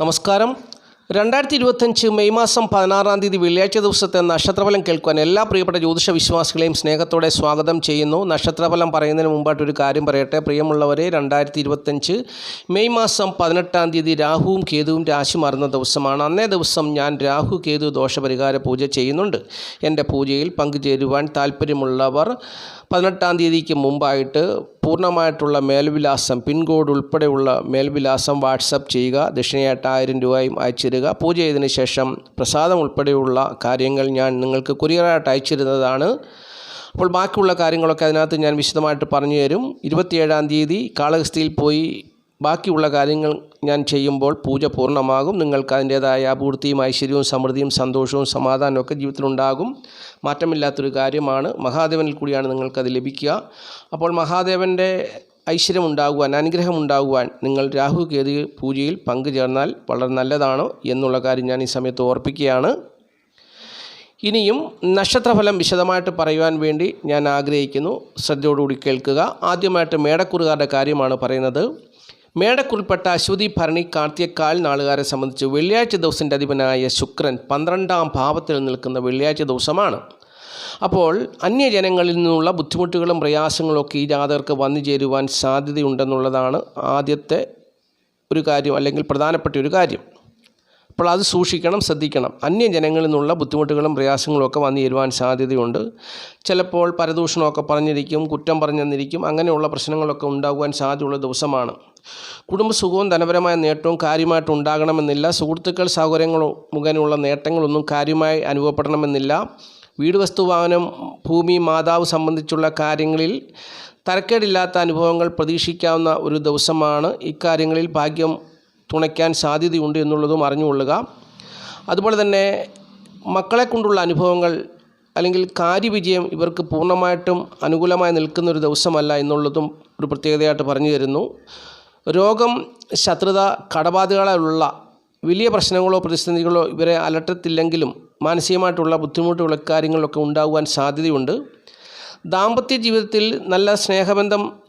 നമസ്കാരം. രണ്ടായിരത്തി ഇരുപത്തഞ്ച് മെയ് മാസം പതിനാറാം തീയതി വെള്ളിയാഴ്ച ദിവസത്തെ നക്ഷത്രഫലം കേൾക്കുവാൻ എല്ലാ പ്രിയപ്പെട്ട ജ്യോതിഷ വിശ്വാസികളെയും സ്നേഹത്തോടെ സ്വാഗതം ചെയ്യുന്നു. നക്ഷത്രഫലം പറയുന്നതിന് മുമ്പായിട്ട് ഒരു കാര്യം പറയട്ടെ. പ്രിയമുള്ളവരെ രണ്ടായിരത്തി ഇരുപത്തഞ്ച് മെയ് മാസം പതിനെട്ടാം തീയതി രാഹുവും കേതുവും രാശി മാറുന്ന ദിവസമാണ്. അന്നേ ദിവസം ഞാൻ രാഹു കേതു ദോഷപരിഹാര പൂജ ചെയ്യുന്നുണ്ട്. എന്റെ പൂജയിൽ പങ്കുചേരുവാൻ താല്പര്യമുള്ളവർ പതിനെട്ടാം തീയതിക്ക് മുമ്പായിട്ട് പൂർണമായിട്ടുള്ള മേൽവിലാസം പിൻകോഡ് ഉൾപ്പെടെയുള്ള മേൽവിലാസം വാട്സപ്പ് ചെയ്യുക ദക്ഷിണയായിട്ട് ആയിരം രൂപയും അയച്ചിരുക പൂജ ചെയ്തതിന് ശേഷം പ്രസാദം ഉൾപ്പെടെയുള്ള കാര്യങ്ങൾ ഞാൻ നിങ്ങൾക്ക് കൊറിയറായിട്ട് അയച്ചിരുന്നതാണ്. അപ്പോൾ ബാക്കിയുള്ള കാര്യങ്ങളൊക്കെ അതിനകത്ത് ഞാൻ വിശദമായിട്ട് പറഞ്ഞു തരും. ഇരുപത്തിയേഴാം തീയതി കാളഹസ്തിയിൽ പോയി ബാക്കിയുള്ള കാര്യങ്ങൾ ഞാൻ ചെയ്യുമ്പോൾ പൂജ പൂർണമാകും. നിങ്ങൾക്ക് അതിന്റേതായ അപൂർത്തിയും ഐശ്വര്യവും സമൃദ്ധിയും സന്തോഷവും സമാധാനവും ഒക്കെ ജീവിതത്തിലുണ്ടാകും. മാറ്റമില്ലാത്തൊരു കാര്യമാണ്. മഹാദേവനിൽ കൂടിയാണ് നിങ്ങൾക്കത് ലഭിക്കുക. അപ്പോൾ മഹാദേവന്റെ ഐശ്വര്യം ഉണ്ടാകുവാൻ അനുഗ്രഹം ഉണ്ടാകുവാൻ നിങ്ങൾ രാഹു കേതു പൂജയിൽ പങ്കുചേർന്നാൽ വളരെ നല്ലതാണ് എന്നുള്ള കാര്യം ഞാൻ ഈ സമയത്ത് ഓർപ്പിക്കുകയാണ്. ഇനിയും നക്ഷത്രഫലം വിശദമായിട്ട് പറയുവാൻ വേണ്ടി ഞാൻ ആഗ്രഹിക്കുന്നു. ശ്രദ്ധയോടുകൂടി കേൾക്കുക. ആദ്യമായിട്ട് മേടക്കുറുകാരുടെ കാര്യമാണ് പറയുന്നത്. മേടക്കുറിൽപ്പെട്ട അശ്വതി ഭരണി കാർത്തികക്കാൽ നാളുകാരെ സംബന്ധിച്ച് വെള്ളിയാഴ്ച ദിവസത്തിന്റെ അധിപനായ ശുക്രൻ പന്ത്രണ്ടാം ഭാവത്തിൽ നിൽക്കുന്ന വെള്ളിയാഴ്ച ദിവസമാണ്. അപ്പോൾ അന്യജനങ്ങളിൽ നിന്നുള്ള ബുദ്ധിമുട്ടുകളും പ്രയാസങ്ങളും ഒക്കെ ഈ ജാതകർക്ക് വന്നു ചേരുവാൻ സാധ്യതയുണ്ടെന്നുള്ളതാണ് ആദ്യത്തെ ഒരു കാര്യം അല്ലെങ്കിൽ പ്രധാനപ്പെട്ട ഒരു കാര്യം. അപ്പോൾ അത് സൂക്ഷിക്കണം ശ്രദ്ധിക്കണം. അന്യജനങ്ങളിൽ നിന്നുള്ള ബുദ്ധിമുട്ടുകളും പ്രയാസങ്ങളും ഒക്കെ വന്നു ചേരുവാൻ സാധ്യതയുണ്ട്. ചിലപ്പോൾ പരദൂഷണമൊക്കെ പറഞ്ഞിരിക്കും കുറ്റം പറഞ്ഞെന്നിരിക്കും അങ്ങനെയുള്ള പ്രശ്നങ്ങളൊക്കെ ഉണ്ടാകുവാൻ സാധ്യതയുള്ള ദിവസമാണ്. കുടുംബസുഖവും ധനപരമായ നേട്ടവും കാര്യമായിട്ട് ഉണ്ടാകണമെന്നില്ല. സുഹൃത്തുക്കൾ സൗകര്യങ്ങളോ മുഖേനയുള്ള നേട്ടങ്ങളൊന്നും കാര്യമായി അനുഭവപ്പെടണമെന്നില്ല. വീട് വസ്തു വാഹനം ഭൂമി മാതാവ് സംബന്ധിച്ചുള്ള കാര്യങ്ങളിൽ തരക്കേടില്ലാത്ത അനുഭവങ്ങൾ പ്രതീക്ഷിക്കാവുന്ന ഒരു ദിവസമാണ്. ഇക്കാര്യങ്ങളിൽ ഭാഗ്യം തുണയ്ക്കാൻ സാധ്യതയുണ്ട് എന്നുള്ളതും അറിഞ്ഞുകൊള്ളുക. അതുപോലെ തന്നെ മക്കളെ കൊണ്ടുള്ള അനുഭവങ്ങൾ അല്ലെങ്കിൽ കാര്യവിജയം ഇവർക്ക് പൂർണമായിട്ടും അനുകൂലമായി നിൽക്കുന്ന ഒരു ദിവസമല്ല എന്നുള്ളതും ഒരു പ്രത്യേകതയായിട്ട് പറഞ്ഞു തരുന്നു. രോഗം ശത്രുത കടബാധകളുള്ള വലിയ പ്രശ്നങ്ങളോ പ്രതിസന്ധികളോ ഇവരെ അലട്ടത്തില്ലെങ്കിലും മാനസികമായിട്ടുള്ള ബുദ്ധിമുട്ടുകളൊക്കെ കാര്യങ്ങളൊക്കെ ഉണ്ടാകുവാൻ സാധ്യതയുണ്ട്. ദാമ്പത്യ ജീവിതത്തിൽ നല്ല സ്നേഹബന്ധം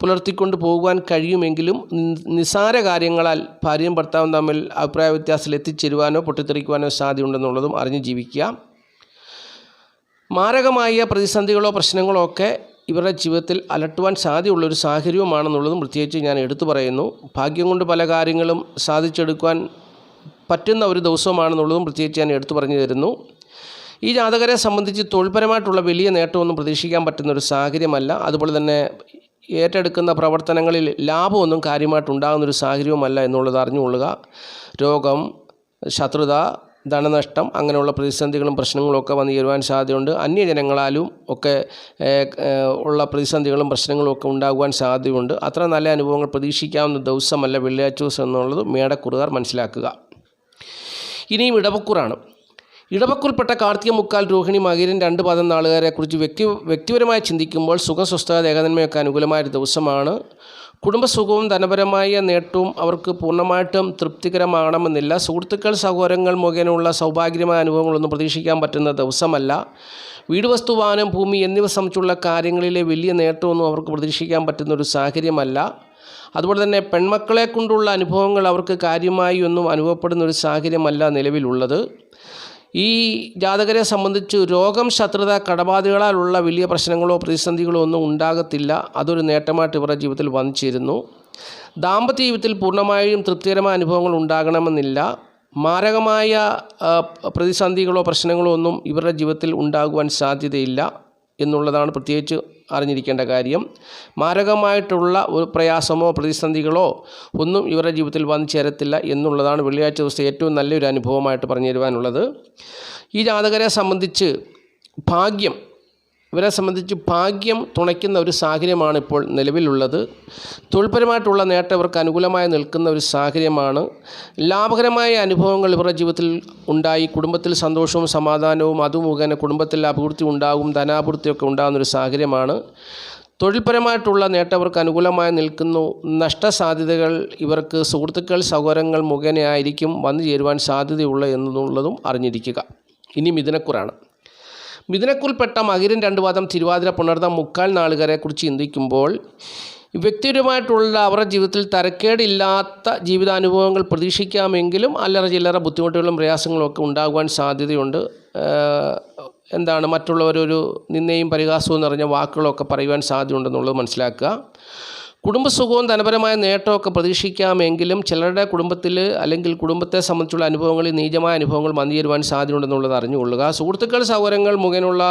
പുലർത്തിക്കൊണ്ട് പോകുവാൻ കഴിയുമെങ്കിലും നിസാര കാര്യങ്ങളാൽ ഭാര്യയും ഭർത്താവും തമ്മിൽ അഭിപ്രായ വ്യത്യാസത്തിൽ എത്തിച്ചേരുവാനോ പൊട്ടിത്തെറിക്കുവാനോ സാധ്യതയുണ്ടെന്നുള്ളതും അറിഞ്ഞ് ജീവിക്കുക. മാരകമായ പ്രതിസന്ധികളോ പ്രശ്നങ്ങളോ ഒക്കെ ഇവരുടെ ജീവിതത്തിൽ അലട്ടുവാൻ സാധ്യതയുള്ളൊരു സാഹചര്യവുമാണെന്നുള്ളതും പ്രത്യേകിച്ച് ഞാൻ എടുത്തു പറയുന്നു. ഭാഗ്യം കൊണ്ട് പല കാര്യങ്ങളും സാധിച്ചെടുക്കുവാൻ പറ്റുന്ന ഒരു ദിവസമാണെന്നുള്ളതും പ്രത്യേകിച്ച് ഞാൻ എടുത്തു പറഞ്ഞു തരുന്നു. ഈ ജാതകരെ സംബന്ധിച്ച് തൊഴിൽപരമായിട്ടുള്ള വലിയ നേട്ടമൊന്നും പ്രതീക്ഷിക്കാൻ പറ്റുന്ന ഒരു സാഹചര്യമല്ല. അതുപോലെ തന്നെ ഏറ്റെടുക്കുന്ന പ്രവർത്തനങ്ങളിൽ ലാഭമൊന്നും കാര്യമായിട്ട് ഉണ്ടാകുന്നൊരു സാഹചര്യവുമല്ല എന്നുള്ളത് അറിഞ്ഞുകൊള്ളുക. രോഗം ശത്രുത ധനനഷ്ടം അങ്ങനെയുള്ള പ്രതിസന്ധികളും പ്രശ്നങ്ങളും ഒക്കെ വന്നു ചേരുവാൻ സാധ്യതയുണ്ട്. അന്യജനങ്ങളാലും ഒക്കെ ഉള്ള പ്രതിസന്ധികളും പ്രശ്നങ്ങളും ഒക്കെ ഉണ്ടാകുവാൻ സാധ്യതയുണ്ട്. അത്ര നല്ല അനുഭവങ്ങൾ പ്രതീക്ഷിക്കാവുന്ന ദിവസമല്ല വെള്ളിയാഴ്ച ദിവസം എന്നുള്ളത് മേടക്കുറുകാർ മനസ്സിലാക്കുക. ഇനിയും ഇടവക്കൂറാണ്. ഇടവക്കൂർപ്പെട്ട കാർത്തിക മുക്കാൽ രോഹിണി മകീരൻ രണ്ട് പദം നാളുകാരെക്കുറിച്ച് വ്യക്തി വ്യക്തിപരമായി ചിന്തിക്കുമ്പോൾ സുഖസ്വസ്ഥത ഏകതന്മയൊക്കെ അനുകൂലമായ ഒരു ദിവസമാണ്. കുടുംബസുഖവും ധനപരമായ നേട്ടവും അവർക്ക് പൂർണമായിട്ടും തൃപ്തികരമാകണമെന്നില്ല സുഹൃത്തുക്കൾ സഹോദരങ്ങൾ മുഖേനയുള്ള സൗഭാഗ്യമായ അനുഭവങ്ങളൊന്നും പ്രതീക്ഷിക്കാൻ പറ്റുന്ന ദിവസമല്ല. വീട് വസ്തു വാഹനം ഭൂമി എന്നിവ സംബന്ധിച്ചുള്ള കാര്യങ്ങളിലെ വലിയ നേട്ടമൊന്നും അവർക്ക് പ്രതീക്ഷിക്കാൻ പറ്റുന്ന ഒരു സാഹചര്യമല്ല. അതുപോലെ തന്നെ പെൺമക്കളെ കൊണ്ടുള്ള അനുഭവങ്ങൾ അവർക്ക് കാര്യമായി ഒന്നും അനുഭവപ്പെടുന്ന ഒരു സാഹചര്യമല്ല നിലവിലുള്ളത്. ഈ ജാതകരെ സംബന്ധിച്ച് രോഗം ശത്രുത കടബാധകളാലുള്ള വലിയ പ്രശ്നങ്ങളോ പ്രതിസന്ധികളോ ഒന്നും ഉണ്ടാകത്തില്ല. അതൊരു നേട്ടമായിട്ട് ഇവരുടെ ജീവിതത്തിൽ വന്നു ചേരുന്നു ദാമ്പത്യ ജീവിതത്തിൽ പൂർണമായും തൃപ്തികരമായ അനുഭവങ്ങൾ ഉണ്ടാകണമെന്നില്ല. മാരകമായ പ്രതിസന്ധികളോ പ്രശ്നങ്ങളോ ഒന്നും ഇവരുടെ ജീവിതത്തിൽ ഉണ്ടാകുവാൻ സാധ്യതയില്ല എന്നുള്ളതാണ് പ്രത്യേകിച്ച് അറിഞ്ഞിരിക്കേണ്ട കാര്യം മാരകമായിട്ടുള്ള ഒരു പ്രയാസമോ പ്രതിസന്ധികളോ ഒന്നും ഇവരുടെ ജീവിതത്തിൽ വന്നു ചേരത്തില്ല എന്നുള്ളതാണ് വെള്ളിയാഴ്ച ദിവസത്തെ ഏറ്റവും നല്ലൊരു അനുഭവമായിട്ട് പറഞ്ഞു തരുവാനുള്ളത് ഈ ജാതകരെ സംബന്ധിച്ച് ഭാഗ്യം ഇവരെ സംബന്ധിച്ച് ഭാഗ്യം തുണയ്ക്കുന്ന ഒരു സാഹചര്യമാണ് ഇപ്പോൾ നിലവിലുള്ളത്. തൊഴിൽപരമായിട്ടുള്ള നേട്ടം ഇവർക്ക് അനുകൂലമായി നിൽക്കുന്ന ഒരു സാഹചര്യമാണ്. ലാഭകരമായ അനുഭവങ്ങൾ ഇവരുടെ ജീവിതത്തിൽ ഉണ്ടായി. കുടുംബത്തിൽ സന്തോഷവും സമാധാനവും അതുമുഖേന കുടുംബത്തിൽ അഭിവൃദ്ധി ഉണ്ടാകും ധനാഭിവൃദ്ധിയൊക്കെ ഉണ്ടാകുന്ന ഒരു സാഹചര്യമാണ്. തൊഴിൽപരമായിട്ടുള്ള നേട്ടം ഇവർക്ക് അനുകൂലമായി നിൽക്കുന്നു. നഷ്ടസാധ്യതകൾ ഇവർക്ക് സുഹൃത്തുക്കൾ സൗകര്യങ്ങൾ മുഖേനയായിരിക്കും വന്നു ചേരുവാൻ സാധ്യതയുള്ള എന്നുള്ളതും അറിഞ്ഞിരിക്കുക. ഇനി മിഥുനക്കുറാണ് മിഥുനക്കുറിൽപ്പെട്ട മകിരൻ രണ്ട് വാദം തിരുവാതിര പുണർന്ന മുക്കാൽ നാളുകാരെക്കുറിച്ച് ചിന്തിക്കുമ്പോൾ വ്യക്തിപരമായിട്ടുള്ള അവരുടെ ജീവിതത്തിൽ തരക്കേടില്ലാത്ത ജീവിതാനുഭവങ്ങൾ പ്രതീക്ഷിക്കാമെങ്കിലും അല്ലറ ചില്ലറ ബുദ്ധിമുട്ടുകളും പ്രയാസങ്ങളും ഒക്കെ ഉണ്ടാകുവാൻ സാധ്യതയുണ്ട്. എന്താണ് മറ്റുള്ളവരൊരു നിന്നെയും പരിഹാസവും നിറഞ്ഞ വാക്കുകളൊക്കെ പറയുവാൻ സാധ്യതയുണ്ടെന്നുള്ളത് മനസ്സിലാക്കുക. കുടുംബസുഖവും ധനപരമായ നേട്ടമൊക്കെ പ്രതീക്ഷിക്കാമെങ്കിലും ചിലരുടെ കുടുംബത്തിൽ അല്ലെങ്കിൽ കുടുംബത്തെ സംബന്ധിച്ചുള്ള അനുഭവങ്ങളിൽ നീചമായ അനുഭവങ്ങൾ മന്തി ചേരുവാൻ സാധ്യതയുണ്ടെന്നുള്ളത് അറിഞ്ഞുകൊള്ളുക. സുഹൃത്തുക്കൾ സൗകര്യങ്ങൾ മുഖേനുള്ള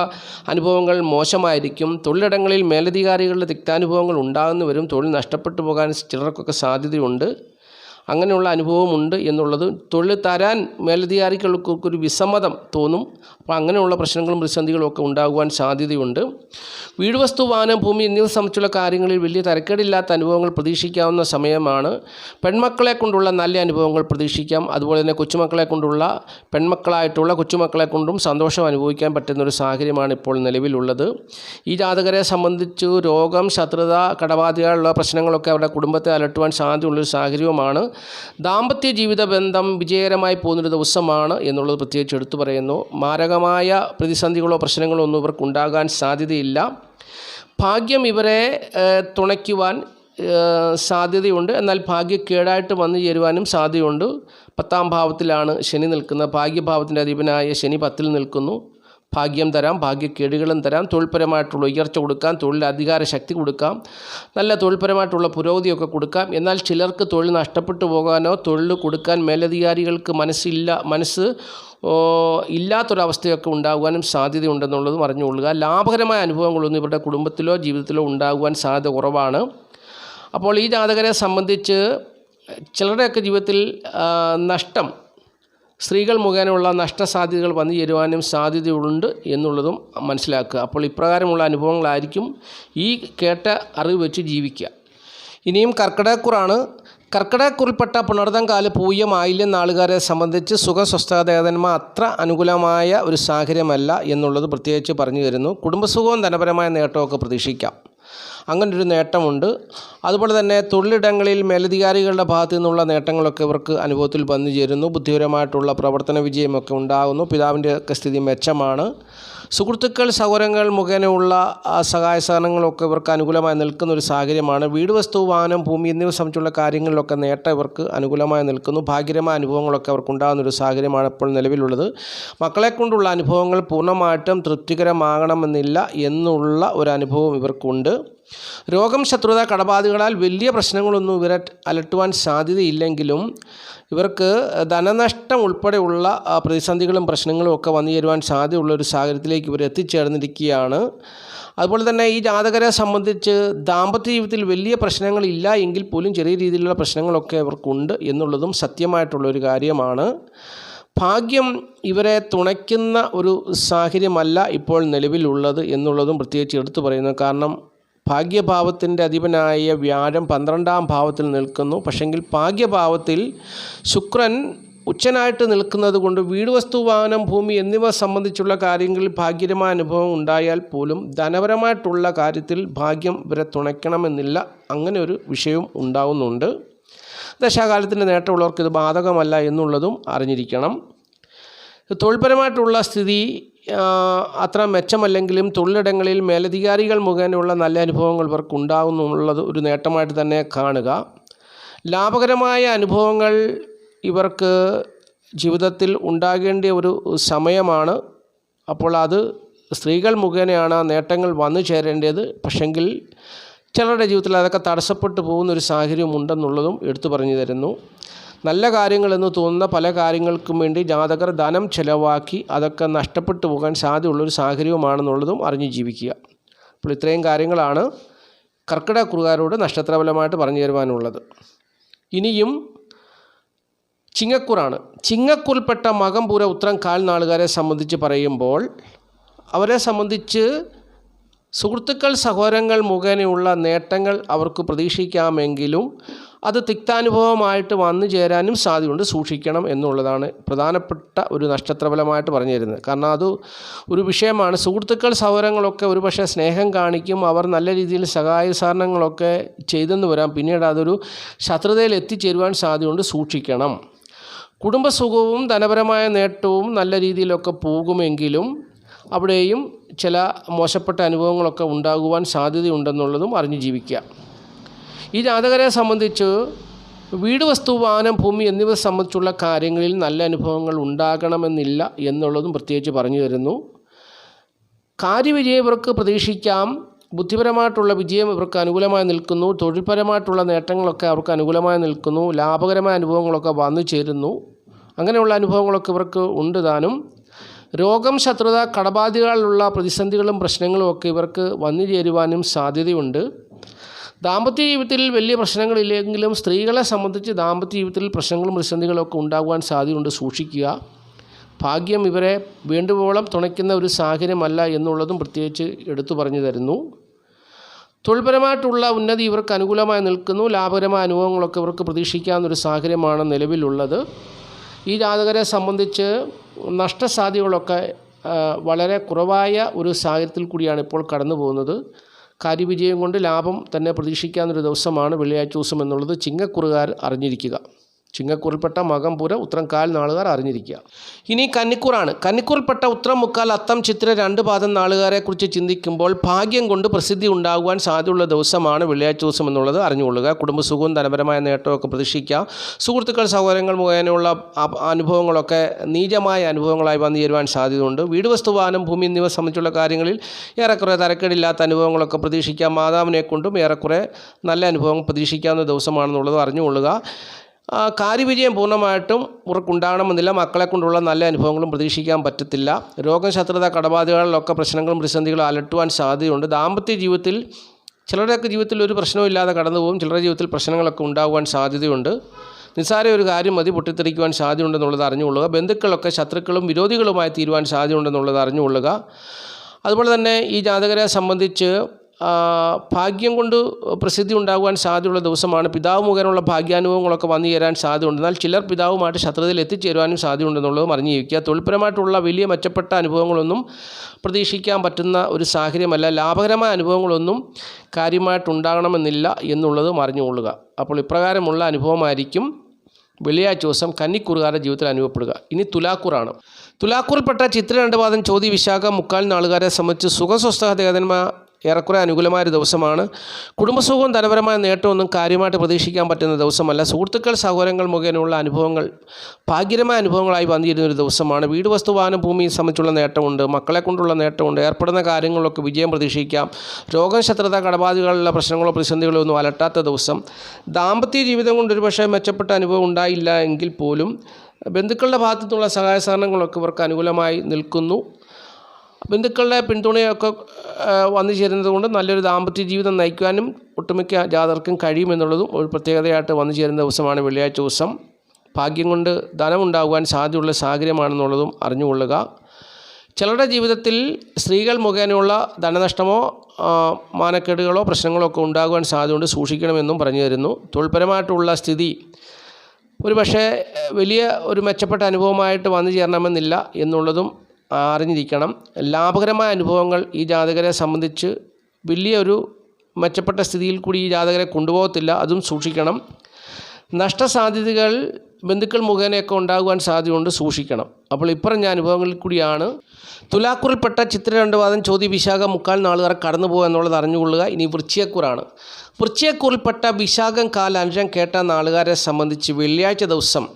അനുഭവങ്ങൾ മോശമായിരിക്കും. തൊഴിലിടങ്ങളിൽ മേലധികാരികളുടെ തിക്താനുഭവങ്ങൾ ഉണ്ടാകുന്നവരും തൊഴിൽ നഷ്ടപ്പെട്ടു പോകാൻ ചിലർക്കൊക്കെ സാധ്യതയുണ്ട്. അങ്ങനെയുള്ള അനുഭവമുണ്ട് എന്നുള്ളത് തൊഴിൽ തരാൻ മേലധികാരികൾക്ക് ഒരു വിസമ്മതം തോന്നും. അപ്പോൾ അങ്ങനെയുള്ള പ്രശ്നങ്ങളും പ്രതിസന്ധികളും ഒക്കെ ഉണ്ടാകുവാൻ സാധ്യതയുണ്ട്. വീട് വസ്തു വാഹനം ഭൂമി എന്നിവ സംബന്ധിച്ചുള്ള കാര്യങ്ങളിൽ വലിയ തരക്കേടില്ലാത്ത അനുഭവങ്ങൾ പ്രതീക്ഷിക്കാവുന്ന സമയമാണ്. പെൺമക്കളെ കൊണ്ടുള്ള നല്ല അനുഭവങ്ങൾ പ്രതീക്ഷിക്കാം. അതുപോലെ തന്നെ കൊച്ചുമക്കളെ കൊണ്ടുള്ള പെൺമക്കളായിട്ടുള്ള കൊച്ചുമക്കളെ കൊണ്ടും സന്തോഷം അനുഭവിക്കാൻ പറ്റുന്ന ഒരു സാഹചര്യമാണ് ഇപ്പോൾ നിലവിലുള്ളത്. ഈ ജാതകരെ സംബന്ധിച്ച് രോഗം ശത്രുത കടബാധ്യതകളുള്ള പ്രശ്നങ്ങളൊക്കെ അവരുടെ കുടുംബത്തെ അലട്ടുവാൻ സാധ്യതയുള്ളൊരു സാഹചര്യവുമാണ്. ദാമ്പത്യ ജീവിത ബന്ധം വിജയകരമായി പോകുന്നൊരു ദിവസമാണ് എന്നുള്ളത് പ്രത്യേകിച്ച് എടുത്തു പറയുന്നു. മാരകമായ പ്രതിസന്ധികളോ പ്രശ്നങ്ങളോ ഒന്നും ഇവർക്ക് ഉണ്ടാകാൻ സാധ്യതയില്ല. ഭാഗ്യം ഇവരെ തുണയ്ക്കുവാൻ സാധ്യതയുണ്ട്. എന്നാൽ ഭാഗ്യക്കേടായിട്ട് വന്നു ചേരുവാനും സാധ്യതയുണ്ട്. പത്താം ഭാവത്തിലാണ് ശനി നിൽക്കുന്നത്. ഭാഗ്യഭാവത്തിന്റെ അധിപനായ ശനി പത്തിൽ നിൽക്കുന്നു. ഭാഗ്യം തരാം ഭാഗ്യക്കേടുകളും തരാം തൊഴിൽപരമായിട്ടുള്ള ഉയർച്ച കൊടുക്കാം തൊഴിൽ അധികാര ശക്തി കൊടുക്കാം നല്ല തൊഴിൽപരമായിട്ടുള്ള പുരോഗതിയൊക്കെ കൊടുക്കാം. എന്നാൽ ചിലർക്ക് തൊഴിൽ നഷ്ടപ്പെട്ടു പോകാനോ തൊഴിൽ കൊടുക്കാൻ മേലധികാരികൾക്ക് മനസ്സില്ല മനസ്സ് ഇല്ലാത്തൊരവസ്ഥയൊക്കെ ഉണ്ടാകുവാനും സാധ്യതയുണ്ടെന്നുള്ളതും അറിഞ്ഞുകൊള്ളുക. ലാഭകരമായ അനുഭവങ്ങളൊന്നും ഇവരുടെ കുടുംബത്തിലോ ജീവിതത്തിലോ ഉണ്ടാകുവാൻ സാധ്യത കുറവാണ്. അപ്പോൾ ഈ ജാതകരെ സംബന്ധിച്ച് ചിലരുടെയൊക്കെ ജീവിതത്തിൽ നഷ്ടം സ്ത്രീകൾ മുഖേനയുള്ള നഷ്ടസാധ്യതകൾ വന്നു ചേരുവാനും സാധ്യതയുണ്ട് എന്നുള്ളതും മനസ്സിലാക്കുക. അപ്പോൾ ഇപ്രകാരമുള്ള അനുഭവങ്ങളായിരിക്കും ഈ കേട്ട അറിവ് വെച്ച് ജീവിക്കുക. ഇനിയും കർക്കിടകക്കുറാണ്. കർക്കിടകക്കുറിൽപ്പെട്ട പുണർദം കാൽ പൂയം ആയില്യം നാളുകാരെ സംബന്ധിച്ച് സുഖസ്വസ്ഥതേതന്മ അത്ര അനുകൂലമായ ഒരു സാഹചര്യമല്ല എന്നുള്ളത് പ്രത്യേകിച്ച് പറഞ്ഞു തരുന്നു. കുടുംബസുഖവും ധനപരമായ നേട്ടമൊക്കെ പ്രതീക്ഷിക്കാം. അങ്ങനൊരു നേട്ടമുണ്ട്. അതുപോലെ തന്നെ തൊഴിലിടങ്ങളിൽ മേലധികാരികളുടെ ഭാഗത്തു നിന്നുള്ള നേട്ടങ്ങളൊക്കെ ഇവർക്ക് അനുഭവത്തിൽ വന്നു ചേരുന്നു. ബുദ്ധിപരമായിട്ടുള്ള പ്രവർത്തന വിജയമൊക്കെ ഉണ്ടാകുന്നു. പിതാവിന്റെ ഒക്കെ സ്ഥിതി മെച്ചമാണ്. സുഹൃത്തുക്കൾ സൗകര്യങ്ങൾ മുഖേനയുള്ള സഹായ സഹനങ്ങളൊക്കെ ഇവർക്ക് അനുകൂലമായി നിൽക്കുന്ന ഒരു സാഹചര്യമാണ്. വീട് വസ്തു വാഹനം ഭൂമി എന്നിവ സംബന്ധിച്ചുള്ള കാര്യങ്ങളിലൊക്കെ നേട്ടം ഇവർക്ക് അനുകൂലമായി നിൽക്കുന്നു. ഭാഗ്യരമായ അനുഭവങ്ങളൊക്കെ അവർക്ക് ഉണ്ടാകുന്ന ഒരു സാഹചര്യമാണ് ഇപ്പോൾ നിലവിലുള്ളത്. മക്കളെ കൊണ്ടുള്ള അനുഭവങ്ങൾ പൂർണമായിട്ടും തൃപ്തികരമാകണമെന്നില്ല എന്നുള്ള ഒരു അനുഭവം ഇവർക്കുണ്ട്. രോഗം ശത്രുത കടബാധകളാൽ വലിയ പ്രശ്നങ്ങളൊന്നും ഇവരെ അലട്ടുവാൻ സാധ്യതയില്ലെങ്കിലും ഇവർക്ക് ധനനഷ്ടം ഉൾപ്പെടെയുള്ള പ്രതിസന്ധികളും പ്രശ്നങ്ങളും ഒക്കെ വന്നു ചേരുവാൻ സാധ്യതയുള്ള ഒരു സാഹചര്യത്തിലേക്ക് ഇവർ എത്തിച്ചേർന്നിരിക്കുകയാണ്. അതുപോലെ തന്നെ ഈ ജാതകരെ സംബന്ധിച്ച് ദാമ്പത്യ ജീവിതത്തിൽ വലിയ പ്രശ്നങ്ങളില്ല എങ്കിൽ പോലും ചെറിയ രീതിയിലുള്ള പ്രശ്നങ്ങളൊക്കെ ഇവർക്കുണ്ട് എന്നുള്ളതും സത്യമായിട്ടുള്ളൊരു കാര്യമാണ്. ഭാഗ്യം ഇവരെ തുണയ്ക്കുന്ന ഒരു സാഹചര്യമല്ല ഇപ്പോൾ നിലവിലുള്ളത് എന്നുള്ളതും പ്രത്യേകിച്ച് എടുത്തു പറയുന്നു കാരണം ഭാഗ്യഭാവത്തിന്റെ അധിപനായ വ്യാഴം പന്ത്രണ്ടാം ഭാവത്തിൽ നിൽക്കുന്നു. പക്ഷെങ്കിൽ ഭാഗ്യഭാവത്തിൽ ശുക്രൻ ഉച്ചനായിട്ട് നിൽക്കുന്നത് കൊണ്ട് വീട് വസ്തു വാഹനം ഭൂമി എന്നിവ സംബന്ധിച്ചുള്ള കാര്യങ്ങളിൽ ഭാഗ്യരമായ അനുഭവം ഉണ്ടായാൽ പോലും ധനപരമായിട്ടുള്ള കാര്യത്തിൽ ഭാഗ്യം ഇവരെ തുണയ്ക്കണമെന്നില്ല. അങ്ങനെ ഒരു വിഷയവും ഉണ്ടാവുന്നുണ്ട്. ദശാകാലത്തിന്റെ നേട്ടമുള്ളവർക്ക് ഇത് ബാധകമല്ല എന്നുള്ളതും അറിഞ്ഞിരിക്കണം. തൊഴിൽപരമായിട്ടുള്ള സ്ഥിതി അത്ര മെച്ചമല്ലെങ്കിലും തൊഴിലിടങ്ങളിൽ മേലധികാരികൾ മുഖേനയുള്ള നല്ല അനുഭവങ്ങൾ ഇവർക്ക് ഉണ്ടാകുന്നുള്ളത് ഒരു നേട്ടമായിട്ട് തന്നെ കാണുക. ലാഭകരമായ അനുഭവങ്ങൾ ഇവർക്ക് ജീവിതത്തിൽ ഉണ്ടാകേണ്ട ഒരു സമയമാണ്. അപ്പോൾ അത് സ്ത്രീകൾ മുഖേനയാണ് ആ നേട്ടങ്ങൾ വന്നു ചേരേണ്ടത്. പക്ഷെങ്കിൽ ചിലരുടെ ജീവിതത്തിൽ അതൊക്കെ തടസ്സപ്പെട്ടു പോകുന്ന ഒരു സാഹചര്യം ഉണ്ടെന്നുള്ളതും എടുത്തു പറഞ്ഞു തരുന്നു. നല്ല കാര്യങ്ങളെന്ന് തോന്നുന്ന പല കാര്യങ്ങൾക്കും വേണ്ടി ജാതകർ ധനം ചെലവാക്കി അതൊക്കെ നഷ്ടപ്പെട്ടു പോകാൻ സാധ്യതയുള്ളൊരു സാഹചര്യവുമാണെന്നുള്ളതും അറിഞ്ഞു ജീവിക്കുക. അപ്പോൾ ഇത്രയും കാര്യങ്ങളാണ് കർക്കിടക കുറുകാരോട് നക്ഷത്രഫലമായിട്ട് പറഞ്ഞു തരുവാനുള്ളത്. ഇനിയും ചിങ്ങക്കുറാണ്. ചിങ്ങക്കുറിൽപ്പെട്ട മകം പൂര ഉത്രം കാൽ നാളുകാരെ സംബന്ധിച്ച് പറയുമ്പോൾ അവരെ സംബന്ധിച്ച് സുഹൃത്തുക്കൾ സഹോദരങ്ങൾ മുഖേനയുള്ള നേട്ടങ്ങൾ അവർക്ക് പ്രതീക്ഷിക്കാമെങ്കിലും അത് തിക്താനുഭവമായിട്ട് വന്നു ചേരാനും സാധ്യതയുണ്ട്. സൂക്ഷിക്കണം എന്നുള്ളതാണ് പ്രധാനപ്പെട്ട ഒരു നക്ഷത്രഫലമായിട്ട് പറഞ്ഞു തരുന്നത് കാരണം അത് ഒരു വിഷയമാണ്. സുഹൃത്തുക്കൾ സഹോദരങ്ങളൊക്കെ ഒരുപക്ഷെ സ്നേഹം കാണിക്കും. അവർ നല്ല രീതിയിൽ സഹായ സഹകരണങ്ങളൊക്കെ ചെയ്തെന്ന് വരാം. പിന്നീട് അതൊരു ശത്രുതയിൽ എത്തിച്ചേരുവാൻ സാധ്യതയുണ്ട്. സൂക്ഷിക്കണം. കുടുംബസുഖവും ധനപരമായ നേട്ടവും നല്ല രീതിയിലൊക്കെ പോകുമെങ്കിലും അവിടെയും ചില മോശപ്പെട്ട അനുഭവങ്ങളൊക്കെ ഉണ്ടാകുവാൻ സാധ്യതയുണ്ടെന്നുള്ളതും അറിഞ്ഞു ജീവിക്കുക. ഈ ജാതകരെ സംബന്ധിച്ച് വീട് വസ്തു വാഹനം ഭൂമി എന്നിവ സംബന്ധിച്ചുള്ള കാര്യങ്ങളിൽ നല്ല അനുഭവങ്ങൾ ഉണ്ടാകണമെന്നില്ല എന്നുള്ളതും പ്രത്യേകിച്ച് പറഞ്ഞു തരുന്നു. കാര്യവിജയം ഇവർക്ക് പ്രതീക്ഷിക്കാം. ബുദ്ധിപരമായിട്ടുള്ള വിജയം ഇവർക്ക് അനുകൂലമായി നിൽക്കുന്നു. തൊഴിൽപരമായിട്ടുള്ള നേട്ടങ്ങളൊക്കെ അവർക്ക് അനുകൂലമായി നിൽക്കുന്നു. ലാഭകരമായ അനുഭവങ്ങളൊക്കെ വന്നു ചേരുന്നു. അങ്ങനെയുള്ള അനുഭവങ്ങളൊക്കെ ഇവർക്ക് ഉണ്ട് താനും. രോഗം ശത്രുത കടബാധ്യതകളിലുള്ള പ്രതിസന്ധികളും പ്രശ്നങ്ങളും ഒക്കെ ഇവർക്ക് വന്നു ചേരുവാനും സാധ്യതയുണ്ട്. ദാമ്പത്യ ജീവിതത്തിൽ വലിയ പ്രശ്നങ്ങളില്ലെങ്കിലും സ്ത്രീകളെ സംബന്ധിച്ച് ദാമ്പത്യ ജീവിതത്തിൽ പ്രശ്നങ്ങളും പ്രതിസന്ധികളും ഒക്കെ ഉണ്ടാകുവാൻ സാധ്യതയുണ്ട് സൂക്ഷിക്കുക. ഭാഗ്യം ഇവരെ വേണ്ടുവോളം തുണയ്ക്കുന്ന ഒരു സാഹചര്യമല്ല എന്നുള്ളതും പ്രത്യേകിച്ച് എടുത്തു പറഞ്ഞു തരുന്നു. തൊഴിൽപരമായിട്ടുള്ള ഉന്നതി ഇവർക്ക് അനുകൂലമായി നിൽക്കുന്നു. ലാഭകരമായ അനുഭവങ്ങളൊക്കെ ഇവർക്ക് പ്രതീക്ഷിക്കാവുന്ന ഒരു സാഹചര്യമാണ് നിലവിലുള്ളത്. ഈ ജാതകരെ സംബന്ധിച്ച് നഷ്ടസാധ്യതകളൊക്കെ വളരെ കുറവായ ഒരു സാഹചര്യത്തിൽ കൂടിയാണ് ഇപ്പോൾ കടന്നു പോകുന്നത് കാര്യവിജയം കൊണ്ട് ലാഭം തന്നെ പ്രതീക്ഷിക്കാവുന്നൊരു ദിവസമാണ് വെള്ളിയാഴ്ച ദിവസം എന്നുള്ളത് ചിങ്ങക്കുറുകാർ അറിഞ്ഞിരിക്കുക. ചിങ്ങക്കൂറിൽപ്പെട്ട മകംപുര ഉത്രം കാൽ നാളുകാർ അറിഞ്ഞിരിക്കുക. ഇനി കന്നിക്കൂറാണ്. കന്നിക്കൂറിൽപ്പെട്ട ഉത്രം മുക്കാൽ അത്തം ചിത്ര രണ്ട് പാദം നാളുകാരെക്കുറിച്ച് ചിന്തിക്കുമ്പോൾ ഭാഗ്യം കൊണ്ട് പ്രസിദ്ധി ഉണ്ടാകുവാൻ സാധ്യതയുള്ള ദിവസമാണ് വെള്ളിയാഴ്ച ദിവസം എന്നുള്ളത് അറിഞ്ഞുകൊള്ളുക. കുടുംബസുഖവും ധനപരമായ നേട്ടമൊക്കെ പ്രതീക്ഷിക്കുക. സുഹൃത്തുക്കൾ സഹോദരങ്ങൾ മുഖേനയുള്ള അനുഭവങ്ങളൊക്കെ നീചമായ അനുഭവങ്ങളായി വന്നു ചേരുവാൻ സാധ്യതയുണ്ട്. വീട് വസ്തുവാനം ഭൂമി എന്നിവ സംബന്ധിച്ചുള്ള കാര്യങ്ങളിൽ ഏറെക്കുറെ തരക്കേടില്ലാത്ത അനുഭവങ്ങളൊക്കെ പ്രതീക്ഷിക്കാം. മാതാവിനെ കൊണ്ടും ഏറെക്കുറെ നല്ല അനുഭവം പ്രതീക്ഷിക്കാവുന്ന ദിവസമാണെന്നുള്ളത് അറിഞ്ഞുകൊള്ളുക. കാര്യവിജയം പൂർണമായിട്ടും ഇവർക്കുണ്ടാകണമെന്നില്ല മക്കളെ കൊണ്ടുള്ള നല്ല അനുഭവങ്ങളും പ്രതീക്ഷിക്കാൻ പറ്റത്തില്ല. രോഗശത്രുത കടബാധകളിലൊക്കെ പ്രശ്നങ്ങളും പ്രതിസന്ധികളും അലട്ടുവാൻ സാധ്യതയുണ്ട്. ദാമ്പത്യ ജീവിതത്തിൽ ചിലരുടെയൊക്കെ ജീവിതത്തിൽ ഒരു പ്രശ്നമില്ലാതെ കടന്നു പോകും. ചിലരുടെ ജീവിതത്തിൽ പ്രശ്നങ്ങളൊക്കെ ഉണ്ടാകുവാൻ സാധ്യതയുണ്ട്. നിസ്സാര ഒരു കാര്യം മതി പൊട്ടിത്തെറിക്കുവാൻ സാധ്യതയുണ്ടെന്നുള്ളത് അറിഞ്ഞുകൊള്ളുക. ബന്ധുക്കളൊക്കെ ശത്രുക്കളും വിരോധികളുമായി തീരുവാൻ സാധ്യതയുണ്ടെന്നുള്ളത് അറിഞ്ഞുകൊള്ളുക. അതുപോലെ തന്നെ ഈ ജാതകരെ സംബന്ധിച്ച് ഭാഗ്യം കൊണ്ട് പ്രസിദ്ധി ഉണ്ടാകുവാൻ സാധ്യതയുള്ള ദിവസമാണ്. പിതാവ് മുഖേനുള്ള ഭാഗ്യാനുഭവങ്ങളൊക്കെ വന്നു ചേരാൻ സാധ്യതയുണ്ട്. എന്നാൽ ചിലർ പിതാവുമായിട്ട് ശത്രുതയിൽ എത്തിച്ചേരുവാനും സാധ്യതയുണ്ടെന്നുള്ളതും ജീവിക്കുക. തൊഴിൽപരമായിട്ടുള്ള വലിയ മെച്ചപ്പെട്ട അനുഭവങ്ങളൊന്നും പ്രതീക്ഷിക്കാൻ പറ്റുന്ന ഒരു സാഹചര്യമല്ല. ലാഭകരമായ അനുഭവങ്ങളൊന്നും കാര്യമായിട്ടുണ്ടാകണമെന്നില്ല എന്നുള്ളതും അറിഞ്ഞുകൊള്ളുക അപ്പോൾ ഇപ്രകാരമുള്ള അനുഭവമായിരിക്കും വെള്ളിയാഴ്ച ദിവസം കന്നിക്കുറുകാരുടെ ജീവിതത്തിൽ അനുഭവപ്പെടുക. ഇനി തുലാക്കൂറാണ്. തുലാക്കൂറിൽപ്പെട്ട ചിത്ര രണ്ടുപാദം ചോദ്യ വിശാഖ മുക്കാൽ നാളുകാരെ സംബന്ധിച്ച് സുഖസ്വസ്ഥ ദേവന്മ ഏറെക്കുറെ അനുകൂലമായ ഒരു ദിവസമാണ്. കുടുംബസുഖവും ധനപരമായ നേട്ടമൊന്നും കാര്യമായിട്ട് പ്രതീക്ഷിക്കാൻ പറ്റുന്ന ദിവസമല്ല. സുഹൃത്തുക്കൾ സഹോദരങ്ങൾ മുഖേനയുള്ള അനുഭവങ്ങൾ ഭാഗ്യമായ അനുഭവങ്ങളായി വന്നിരുന്ന ഒരു ദിവസമാണ്. വീട് വസ്തു വാഹനം ഭൂമിയെ സംബന്ധിച്ചുള്ള നേട്ടമുണ്ട്. മക്കളെ കൊണ്ടുള്ള നേട്ടമുണ്ട്. ഏർപ്പെടുന്ന കാര്യങ്ങളിലൊക്കെ വിജയം പ്രതീക്ഷിക്കാം. രോഗം ശത്രുത കടബാധികളുള്ള പ്രശ്നങ്ങളോ പ്രതിസന്ധികളോ ഒന്നും അലട്ടാത്ത ദിവസം. ദാമ്പത്യ ജീവിതം കൊണ്ട് ഒരു പക്ഷേ മെച്ചപ്പെട്ട അനുഭവം ഉണ്ടായില്ല എങ്കിൽ പോലും ബന്ധുക്കളുടെ ഭാഗത്തു നിന്നുള്ള സഹായ സഹകരണങ്ങളൊക്കെ ഇവർക്ക് അനുകൂലമായി നിൽക്കുന്നു. ബന്ധുക്കളുടെ പിന്തുണയൊക്കെ വന്നു ചേരുന്നത് കൊണ്ട് നല്ലൊരു ദാമ്പത്യ ജീവിതം നയിക്കുവാനും ഒട്ടുമിക്ക ജാതർക്കും കഴിയുമെന്നുള്ളതും ഒരു പ്രത്യേകതയായിട്ട് വന്നു ചേരുന്ന ദിവസമാണ് വെള്ളിയാഴ്ച ദിവസം. ഭാഗ്യം കൊണ്ട് ധനമുണ്ടാകുവാൻ സാധ്യതയുള്ള സാഹചര്യമാണെന്നുള്ളതും അറിഞ്ഞുകൊള്ളുക. ചിലരുടെ ജീവിതത്തിൽ സ്ത്രീകൾ മുഖേനയുള്ള ധനനഷ്ടമോ മാനക്കേടുകളോ പ്രശ്നങ്ങളോ ഒക്കെ ഉണ്ടാകുവാൻ സാധ്യതയുണ്ട് സൂക്ഷിക്കണമെന്നും പറഞ്ഞു തരുന്നു. തൊഴിൽപരമായിട്ടുള്ള സ്ഥിതി ഒരു പക്ഷേ വലിയ ഒരു മെച്ചപ്പെട്ട അനുഭവമായിട്ട് വന്നു ചേരണമെന്നില്ല എന്നുള്ളതും അറിഞ്ഞിരിക്കണം. ലാഭകരമായ അനുഭവങ്ങൾ ഈ ജാതകരെ സംബന്ധിച്ച് വലിയൊരു മെച്ചപ്പെട്ട സ്ഥിതിയിൽ കൂടി ഈ ജാതകരെ കൊണ്ടുപോകത്തില്ല. അതും സൂക്ഷിക്കണം. നഷ്ടസാധ്യതകൾ ബന്ധുക്കൾ മുഖേനയൊക്കെ ഉണ്ടാകുവാൻ സാധ്യതയുണ്ട് സൂക്ഷിക്കണം. അപ്പോൾ ഇപ്പറഞ്ഞ അനുഭവങ്ങളിൽ കൂടിയാണ്. തുലാക്കൂറിൽപ്പെട്ട ചിത്ര രണ്ടുവാദം ചോദ്യ വിശാഖ മുക്കാൽ നാളുകാർ കടന്നു പോകുക എന്നുള്ളത് അറിഞ്ഞുകൊള്ളുക. ഇനി വൃച്ചിയക്കുറാണ് വൃച്ചിയക്കുറിൽപ്പെട്ട വിശാഖം കാൽ കേട്ട നാളുകാരെ സംബന്ധിച്ച് വെള്ളിയാഴ്ച ദിവസം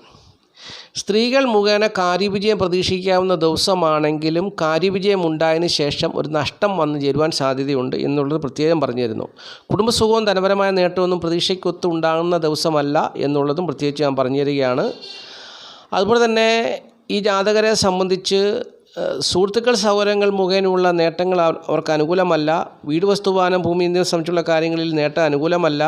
സ്ത്രീകൾ മുഖേന കാര്യവിജയം പ്രതീക്ഷിക്കാവുന്ന ദിവസമാണെങ്കിലും കാര്യവിജയം ഉണ്ടായതിനു ശേഷം ഒരു നഷ്ടം വന്നു ചേരുവാൻ സാധ്യതയുണ്ട് എന്നുള്ളത് പ്രത്യേകം പറഞ്ഞിരുന്നു. കുടുംബസുഖവും ധനപരമായ നേട്ടമൊന്നും പ്രതീക്ഷയ്ക്കൊത്ത് ഉണ്ടാകുന്ന ദിവസമല്ല എന്നുള്ളതും പ്രത്യേകിച്ച് ഞാൻ പറഞ്ഞു തരികയാണ് അതുപോലെ തന്നെ ഈ ജാതകരെ സംബന്ധിച്ച് സുഹൃത്തുക്കൾ സൗകര്യങ്ങൾ മുഖേനയുള്ള നേട്ടങ്ങൾ അവർക്ക് അനുകൂലമല്ല. വീട് വസ്തുവാനം ഭൂമി എന്നിവ സംബന്ധിച്ചുള്ള കാര്യങ്ങളിൽ നേട്ടം അനുകൂലമല്ല.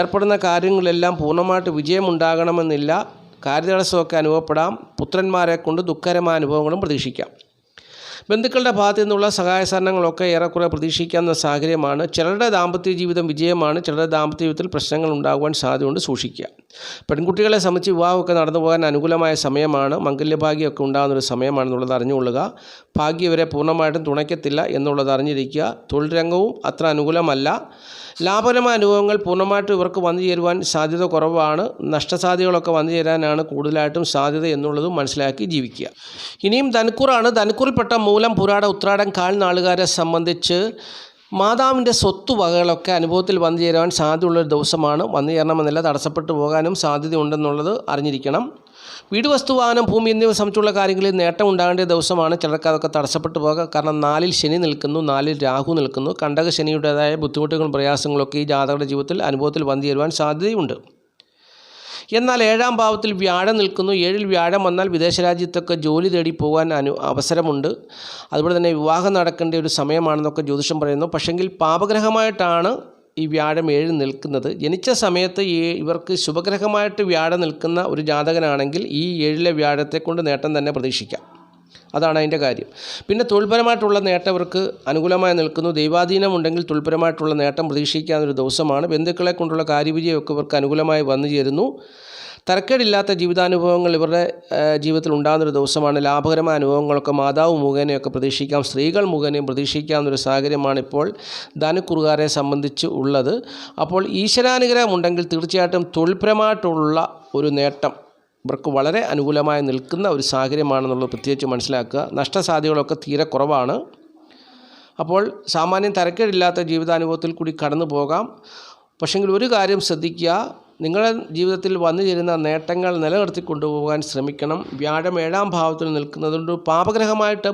ഏർപ്പെടുന്ന കാര്യങ്ങളെല്ലാം പൂർണമായിട്ട് വിജയമുണ്ടാകണമെന്നില്ല. കാര്യതടസ്സമൊക്കെ അനുഭവപ്പെടാം. പുത്രന്മാരെ കൊണ്ട് ദുഃഖകരമായ അനുഭവങ്ങളും പ്രതീക്ഷിക്കാം. ബന്ധുക്കളുടെ ഭാഗത്തു നിന്നുള്ള സഹായ സഹകരണങ്ങളൊക്കെ ഏറെക്കുറെ പ്രതീക്ഷിക്കാവുന്ന സാഹചര്യമാണ്. ചിലരുടെ ദാമ്പത്യ ജീവിതം വിജയമാണ്. ചിലരുടെ ദാമ്പത്യ ജീവിതത്തിൽ പ്രശ്നങ്ങൾ ഉണ്ടാകുവാൻ സാധ്യതയുണ്ട് സൂക്ഷിക്കുക. പെൺകുട്ടികളെ സംബന്ധിച്ച് വിവാഹമൊക്കെ നടന്നു പോകാൻ അനുകൂലമായ സമയമാണ്. മംഗല്യഭാഗ്യമൊക്കെ ഉണ്ടാകുന്നൊരു സമയമാണെന്നുള്ളത് അറിഞ്ഞുകൊള്ളുക. ഭാഗ്യവരെ പൂർണമായിട്ടും തുണയ്ക്കത്തില്ല എന്നുള്ളത് അറിഞ്ഞിരിക്കുക. തൊഴിൽ രംഗവും അത്ര അനുകൂലമല്ല. ലാഭകരമായ അനുഭവങ്ങൾ പൂർണമായിട്ടും ഇവർക്ക് വന്നു ചേരുവാൻ സാധ്യത കുറവാണ്. നഷ്ടസാധ്യതകളൊക്കെ വന്നു ചേരാനാണ് കൂടുതലായിട്ടും സാധ്യത എന്നുള്ളതും മനസ്സിലാക്കി ജീവിക്കുക. ഇനിയും ധനുക്കൂറാണ്. ധനുക്കൂറിൽപ്പെട്ട മൂലം പുരാട ഉത്രാടം കാൽ നാളുകാരെ സംബന്ധിച്ച് മാതാവിന്റെ സ്വത്തുവകകളൊക്കെ അനുഭവത്തിൽ വന്നു ചേരാൻ സാധ്യതയുള്ളൊരു ദിവസമാണ്. വന്നു ചേരണമെന്നില്ല തടസ്സപ്പെട്ടു പോകാനും സാധ്യതയുണ്ടെന്നുള്ളത് അറിഞ്ഞിരിക്കണം. വീട് വസ്തു വാഹനം ഭൂമി എന്നിവ സംബന്ധിച്ചുള്ള കാര്യങ്ങളിൽ നേട്ടം ഉണ്ടാകേണ്ട ദിവസമാണ്. ചിലർക്ക് അതൊക്കെ തടസ്സപ്പെട്ടു പോകുക കാരണം നാലിൽ ശനി നിൽക്കുന്നു നാലിൽ രാഹു നിൽക്കുന്നു. കണ്ടക ശനിയുടേതായ ബുദ്ധിമുട്ടുകളും പ്രയാസങ്ങളൊക്കെ ഈ ജാതകരുടെ ജീവിതത്തിൽ അനുഭവത്തിൽ വന്നു ചേരുവാൻ സാധ്യതയുണ്ട്. എന്നാൽ ഏഴാം ഭാവത്തിൽ വ്യാഴം നിൽക്കുന്നു. ഏഴിൽ വ്യാഴം വന്നാൽ വിദേശ രാജ്യത്തൊക്കെ ജോലി തേടി പോകാൻ അനു അവസരമുണ്ട്. അതുപോലെ തന്നെ വിവാഹം നടക്കേണ്ട ഒരു സമയമാണെന്നൊക്കെ ജ്യോതിഷം പറയുന്നു. പക്ഷെങ്കിൽ പാപഗ്രഹമായിട്ടാണ് ഈ വ്യാഴം ഏഴ് നിൽക്കുന്നത്. ജനിച്ച സമയത്ത് ഈ ഇവർക്ക് ശുഭഗ്രഹമായിട്ട് വ്യാഴം നിൽക്കുന്ന ഒരു ജാതകനാണെങ്കിൽ ഈ ഏഴിലെ വ്യാഴത്തെ കൊണ്ട് നേട്ടം തന്നെ പ്രതീക്ഷിക്കാം. അതാണ് അതിന്റെ കാര്യം. പിന്നെ തൊഴിൽപരമായിട്ടുള്ള നേട്ടം ഇവർക്ക് അനുകൂലമായി നിൽക്കുന്നു. ദൈവാധീനമുണ്ടെങ്കിൽ തൊഴിൽപരമായിട്ടുള്ള നേട്ടം പ്രതീക്ഷിക്കാവുന്നൊരു ദിവസമാണ്. ബന്ധുക്കളെ കൊണ്ടുള്ള കാര്യവിജയമൊക്കെ ഇവർക്ക് അനുകൂലമായി വന്നു ചേരുന്നു. തരക്കേടില്ലാത്ത ജീവിതാനുഭവങ്ങൾ ഇവരുടെ ജീവിതത്തിൽ ഉണ്ടാകുന്നൊരു ദിവസമാണ്. ലാഭകരമായ അനുഭവങ്ങളൊക്കെ മാതാവ് മുഖേനയൊക്കെ പ്രതീക്ഷിക്കാം. സ്ത്രീകൾ മുഖേനയും പ്രതീക്ഷിക്കാവുന്നൊരു സാഹചര്യമാണ് ഇപ്പോൾ ധനുക്കുറുകാരെ സംബന്ധിച്ച് ഉള്ളത്. അപ്പോൾ ഈശ്വരാനുഗ്രഹം ഉണ്ടെങ്കിൽ തീർച്ചയായിട്ടും തൊഴിൽപരമായിട്ടുള്ള ഒരു നേട്ടം ഇവർക്ക് വളരെ അനുകൂലമായി നിൽക്കുന്ന ഒരു സാഹചര്യമാണെന്നുള്ളത് പ്രത്യേകിച്ച് മനസ്സിലാക്കുക. നഷ്ടസാധ്യതകളൊക്കെ തീരെ കുറവാണ്. അപ്പോൾ സാമാന്യം തരക്കേടില്ലാത്ത ജീവിതാനുഭവത്തിൽ കൂടി കടന്നു പോകാം. പക്ഷെങ്കിൽ ഒരു കാര്യം ശ്രദ്ധിക്കുക. നിങ്ങളുടെ ജീവിതത്തിൽ വന്നു ചേരുന്ന നേട്ടങ്ങൾ നിലനിർത്തി കൊണ്ടുപോകാൻ ശ്രമിക്കണം. വ്യാഴം ഏഴാം ഭാവത്തിൽ നിൽക്കുന്നതുകൊണ്ട് പാപഗ്രഹമായിട്ട്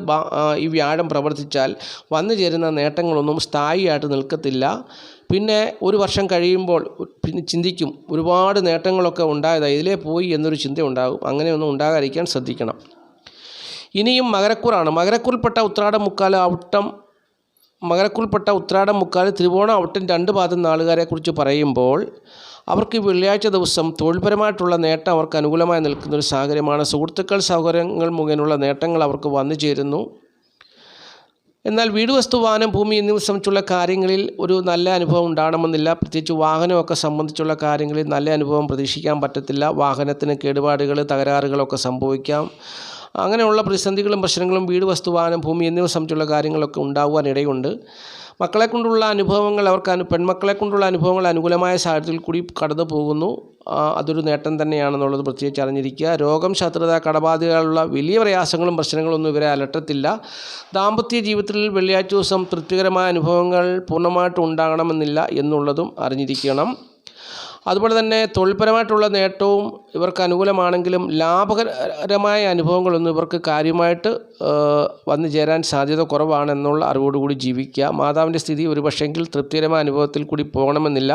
ഈ വ്യാഴം പ്രവർത്തിച്ചാൽ വന്നു ചേരുന്ന നേട്ടങ്ങളൊന്നും സ്ഥായിയായിട്ട് നിൽക്കത്തില്ല. പിന്നെ ഒരു വർഷം കഴിയുമ്പോൾ പിന്നെ ചിന്തിക്കും ഒരുപാട് നേട്ടങ്ങളൊക്കെ ഉണ്ടായതാണ് ഇതിലേ പോയി എന്നൊരു ചിന്ത ഉണ്ടാകും. അങ്ങനെയൊന്നും ഉണ്ടാകാതിരിക്കാൻ ശ്രദ്ധിക്കണം. ഇനിയും മകരക്കൂറാണ്. മകരക്കൂറിൽപ്പെട്ട ഉത്രാടം മുക്കാൽ ഔട്ടം മകരക്കൂറിൽപ്പെട്ട ഉത്രാടം മുക്കാൽ തിരുവോണം ഔട്ടം രണ്ട് പാദം നാളുകാരെക്കുറിച്ച് പറയുമ്പോൾ അവർക്ക് വെള്ളിയാഴ്ച ദിവസം തൊഴിൽപരമായിട്ടുള്ള നേട്ടം അവർക്ക് അനുകൂലമായി നിൽക്കുന്ന ഒരു സാഹചര്യമാണ്. സുഹൃത്തുക്കൾ സൗകര്യങ്ങൾ മുഖേനുള്ള നേട്ടങ്ങൾ അവർക്ക് വന്നു ചേരുന്നു എന്നാൽ വീട് വസ്തു വാഹനം ഭൂമി എന്നിവ സംബന്ധിച്ചുള്ള കാര്യങ്ങളിൽ ഒരു നല്ല അനുഭവം ഉണ്ടാകണമെന്നില്ല. പ്രത്യേകിച്ച് വാഹനമൊക്കെ സംബന്ധിച്ചുള്ള കാര്യങ്ങളിൽ നല്ല അനുഭവം പ്രതീക്ഷിക്കാൻ പറ്റത്തില്ല. വാഹനത്തിന് കേടുപാടുകൾ തകരാറുകളൊക്കെ സംഭവിക്കാം. അങ്ങനെയുള്ള പ്രതിസന്ധികളും പ്രശ്നങ്ങളും വീട് വസ്തു വാഹനം ഭൂമി എന്നിവ സംബന്ധിച്ചുള്ള കാര്യങ്ങളൊക്കെ ഉണ്ടാകുവാൻ ഇടയുണ്ട്. മക്കളെ കൊണ്ടുള്ള അനുഭവങ്ങൾ അവർക്ക് പെൺമക്കളെ കൊണ്ടുള്ള അനുഭവങ്ങൾ അനുകൂലമായ സാഹചര്യത്തിൽ കൂടി കടന്നു പോകുന്നു. അതൊരു നേട്ടം തന്നെയാണെന്നുള്ളത് പ്രത്യേകിച്ച് അറിഞ്ഞിരിക്കുക. രോഗം ശത്രുത കടബാധികളുള്ള വലിയ പ്രയാസങ്ങളും പ്രശ്നങ്ങളൊന്നും ഇവരെ അലട്ടത്തില്ല. ദാമ്പത്യ ജീവിതത്തിൽ വെള്ളിയാഴ്ച ദിവസം തൃപ്തികരമായ അനുഭവങ്ങൾ പൂർണമായിട്ടും ഉണ്ടാകണമെന്നില്ല എന്നുള്ളതും അറിഞ്ഞിരിക്കണം. അതുപോലെ തന്നെ തൊഴിൽപരമായിട്ടുള്ള നേട്ടവും ഇവർക്ക് അനുകൂലമാണെങ്കിലും ലാഭകരമായ അനുഭവങ്ങളൊന്നും ഇവർക്ക് കാര്യമായിട്ട് വന്നു ചേരാൻ സാധ്യത കുറവാണെന്നുള്ള അറിവോടുകൂടി ജീവിക്കുക. മാതാവിന്റെ സ്ഥിതി ഒരു പക്ഷേങ്കിൽ തൃപ്തികരമായ അനുഭവത്തിൽ കൂടി പോകണമെന്നില്ല.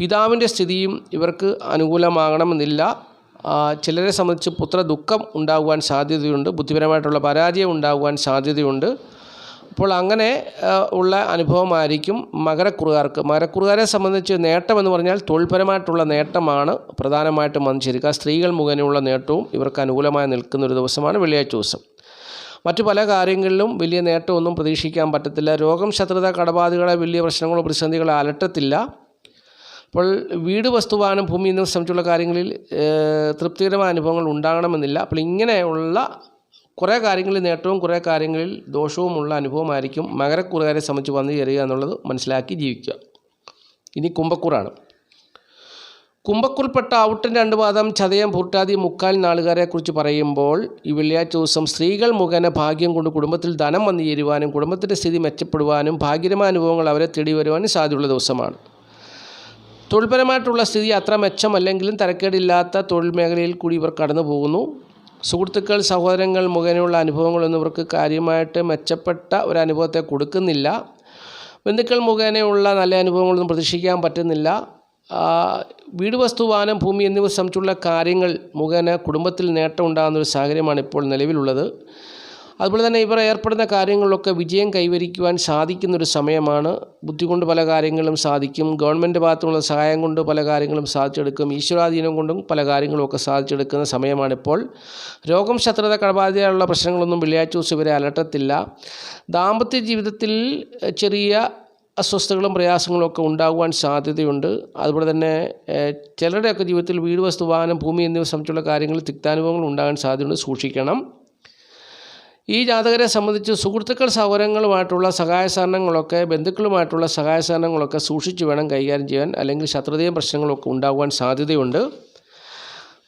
പിതാവിന്റെ സ്ഥിതിയും ഇവർക്ക് അനുകൂലമാകണമെന്നില്ല. ചിലരെ സംബന്ധിച്ച് പുത്ര ദുഃഖം ഉണ്ടാകുവാൻ സാധ്യതയുണ്ട്. ബുദ്ധിപരമായിട്ടുള്ള പരാജയം ഉണ്ടാകുവാൻ സാധ്യതയുണ്ട്. അപ്പോൾ അങ്ങനെ ഉള്ള അനുഭവമായിരിക്കും മകരക്കുറുകാർക്ക്. മകരക്കുറുകാരെ സംബന്ധിച്ച് നേട്ടമെന്ന് പറഞ്ഞാൽ തൊഴിൽപരമായിട്ടുള്ള നേട്ടമാണ് പ്രധാനമായിട്ടും വന്നിച്ചിരിക്കുക ചേരുക സ്ത്രീകൾ മുഖേനയുള്ള നേട്ടവും ഇവർക്ക് അനുകൂലമായി നിൽക്കുന്ന ഒരു ദിവസമാണ് വെള്ളിയാഴ്ച ദിവസം. മറ്റു പല കാര്യങ്ങളിലും വലിയ നേട്ടമൊന്നും പ്രതീക്ഷിക്കാൻ പറ്റത്തില്ല. രോഗം ശത്രുത കടബാധകളെ വലിയ പ്രശ്നങ്ങളോ പ്രതിസന്ധികളോ അലട്ടത്തില്ല. അപ്പോൾ വീട് വസ്തുവാനും ഭൂമി എന്നിവ സംബന്ധിച്ചുള്ള കാര്യങ്ങളിൽ തൃപ്തികരമായ അനുഭവങ്ങൾ ഉണ്ടാകണമെന്നില്ല. അപ്പോൾ ഇങ്ങനെയുള്ള കുറേ കാര്യങ്ങളിൽ നേട്ടവും കുറേ കാര്യങ്ങളിൽ ദോഷവുമുള്ള അനുഭവമായിരിക്കും മകരക്കുറുകാരെ സംബന്ധിച്ച് വന്നു ചേരുക എന്നുള്ളത് മനസ്സിലാക്കി ജീവിക്കുക. ഇനി കുംഭക്കൂറാണ്. കുംഭക്കുറിൽപ്പെട്ട ഔട്ടൻ രണ്ട് പാദം ചതയം പൂർട്ടാതി മുക്കാൽ നാളുകാരെക്കുറിച്ച് പറയുമ്പോൾ ഈ വെള്ളിയാഴ്ച ദിവസം സ്ത്രീകൾ മുഖേന ഭാഗ്യം കൊണ്ട് കുടുംബത്തിൽ ധനം വന്നു ചേരുവാനും കുടുംബത്തിന്റെ സ്ഥിതി മെച്ചപ്പെടുവാനും ഭാഗ്യരമായ അനുഭവങ്ങൾ അവരെ തേടി വരുവാനും സാധ്യതയുള്ള ദിവസമാണ്. തൊഴിൽപരമായിട്ടുള്ള സ്ഥിതി അത്ര മെച്ചമല്ലെങ്കിലും തരക്കേടില്ലാത്ത തൊഴിൽ മേഖലയിൽ കൂടി ഇവർ കടന്നു പോകുന്നു സുഹൃത്തുക്കൾ സഹോദരങ്ങൾ മുഖേനയുള്ള അനുഭവങ്ങളൊന്നും ഇവർക്ക് കാര്യമായിട്ട് മെച്ചപ്പെട്ട ഒരു അനുഭവത്തെ കൊടുക്കുന്നില്ല. ബന്ധുക്കൾ മുഖേനയുള്ള നല്ല അനുഭവങ്ങളൊന്നും പ്രതീക്ഷിക്കാൻ പറ്റുന്നില്ല. വീട് വസ്തു വാഹനം ഭൂമി എന്നിവ സംബന്ധിച്ചുള്ള കാര്യങ്ങൾ മുഖേന കുടുംബത്തിൽ നേട്ടം ഉണ്ടാകുന്ന ഒരു സാഹചര്യമാണ് ഇപ്പോൾ നിലവിലുള്ളത്. അതുപോലെ തന്നെ ഇവർ ഏർപ്പെടുന്ന കാര്യങ്ങളിലൊക്കെ വിജയം കൈവരിക്കുവാൻ സാധിക്കുന്നൊരു സമയമാണ്. ബുദ്ധി കൊണ്ട് പല കാര്യങ്ങളും സാധിക്കും. ഗവൺമെന്റ് ഭാഗത്തുള്ള സഹായം കൊണ്ട് പല കാര്യങ്ങളും സാധിച്ചെടുക്കും. ഈശ്വരാധീനം കൊണ്ടും പല കാര്യങ്ങളൊക്കെ സാധിച്ചെടുക്കുന്ന സമയമാണിപ്പോൾ. രോഗം ശത്രുത കടബാധ്യതയുള്ള പ്രശ്നങ്ങളൊന്നും വെള്ളിയാഴ്ച ദിവസം ഇവരെ അലട്ടത്തില്ല. ദാമ്പത്യ ജീവിതത്തിൽ ചെറിയ അസ്വസ്ഥതകളും പ്രയാസങ്ങളും ഒക്കെ ഉണ്ടാകുവാൻ സാധ്യതയുണ്ട്. അതുപോലെ തന്നെ ചിലരുടെയൊക്കെ ജീവിതത്തിൽ വീട് വസ്തു വാഹനം ഭൂമി എന്നിവ സംബന്ധിച്ചുള്ള കാര്യങ്ങളിൽ തിക്താനുഭവങ്ങൾ ഉണ്ടാകാൻ സാധ്യതയുണ്ട്. സൂക്ഷിക്കണം. ഈ ജാതകരെ സംബന്ധിച്ച് സുഹൃത്തുക്കൾ സൗകര്യങ്ങളുമായിട്ടുള്ള സഹായ സഹകരണങ്ങളൊക്കെ ബന്ധുക്കളുമായിട്ടുള്ള സഹായ സഹകരണങ്ങളൊക്കെ സൂക്ഷിച്ച് വേണം കൈകാര്യം ചെയ്യാൻ അല്ലെങ്കിൽ ശത്രുതയും പ്രശ്നങ്ങളൊക്കെ ഉണ്ടാകുവാൻ സാധ്യതയുണ്ട്.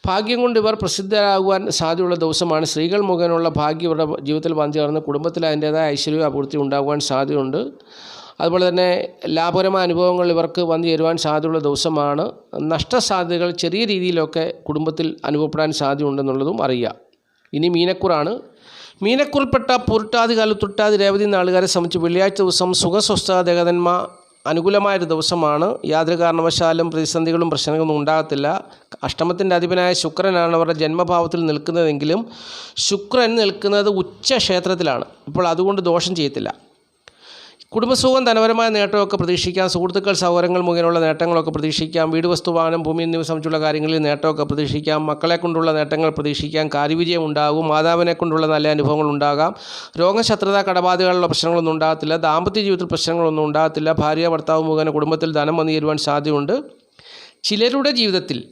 ഭാഗ്യം കൊണ്ട് ഇവർ പ്രസിദ്ധരാകുവാൻ സാധ്യതയുള്ള ദിവസമാണ്. സ്ത്രീകൾ മുഖേനുള്ള ഭാഗ്യം ഇവരുടെ ജീവിതത്തിൽ വന്നു ചേർന്ന് കുടുംബത്തിൽ അതിന്റേതായ ഐശ്വര്യവും അഭിവൃദ്ധി ഉണ്ടാകുവാൻ സാധ്യതയുണ്ട്. അതുപോലെ തന്നെ ലാഭകരമായ അനുഭവങ്ങൾ ഇവർക്ക് വന്നു ചേരുവാൻ സാധ്യതയുള്ള ദിവസമാണ്. നഷ്ടസാധ്യതകൾ ചെറിയ രീതിയിലൊക്കെ കുടുംബത്തിൽ അനുഭവപ്പെടാൻ സാധ്യതയുണ്ടെന്നുള്ളതും അറിയുക ഇനി മീനക്കുറാണ്. മീനക്കുറിൽപ്പെട്ട പുരുട്ടാതി കാലത്തുട്ടാതി രേവതി നാളുകാരെ സംബന്ധിച്ച് വെള്ളിയാഴ്ച ദിവസം സുഖസ്വസ്ഥ ദേഹതന്മ അനുകൂലമായൊരു ദിവസമാണ്. യാതൊരു കാരണവശാലും പ്രതിസന്ധികളും പ്രശ്നങ്ങളൊന്നും ഉണ്ടാകത്തില്ല. അഷ്ടമത്തിന്റെ അധിപനായ ശുക്രനാണ് അവരുടെ ജന്മഭാവത്തിൽ നിൽക്കുന്നതെങ്കിലും ശുക്രൻ നിൽക്കുന്നത് ഉച്ച ക്ഷേത്രത്തിലാണ് ഇപ്പോൾ അതുകൊണ്ട് ദോഷം ചെയ്യത്തില്ല. കുടുംബസുഖം ധനപരമായ നേട്ടമൊക്കെ പ്രതീക്ഷിക്കാം. സുഹൃത്തുക്കൾ സൗകര്യങ്ങൾ മുഖേനയുള്ള നേട്ടങ്ങളൊക്കെ പ്രതീക്ഷിക്കാം. വീട് വസ്തു വാഹനം ഭൂമി എന്നിവ സംബന്ധിച്ചുള്ള കാര്യങ്ങളിൽ നേട്ടമൊക്കെ പ്രതീക്ഷിക്കാം. മക്കളെ കൊണ്ടുള്ള നേട്ടങ്ങൾ പ്രതീക്ഷിക്കാം. കാര്യവിജയം ഉണ്ടാകും. മാതാവിനെ കൊണ്ടുള്ള നല്ല അനുഭവങ്ങൾ ഉണ്ടാകാം. രോഗശത്രുത കടബാധകളുള്ള പ്രശ്നങ്ങളൊന്നും ഉണ്ടാകത്തില്ല. ദാമ്പത്യ ജീവിതത്തിൽ പ്രശ്നങ്ങളൊന്നും ഉണ്ടാകത്തില്ല. ഭാര്യ ഭർത്താവ് മുഖേന കുടുംബത്തിൽ ധനം വന്നു ചേരുവാൻ സാധ്യതയുണ്ട്. ചിലരുടെ ജീവിതത്തിൽ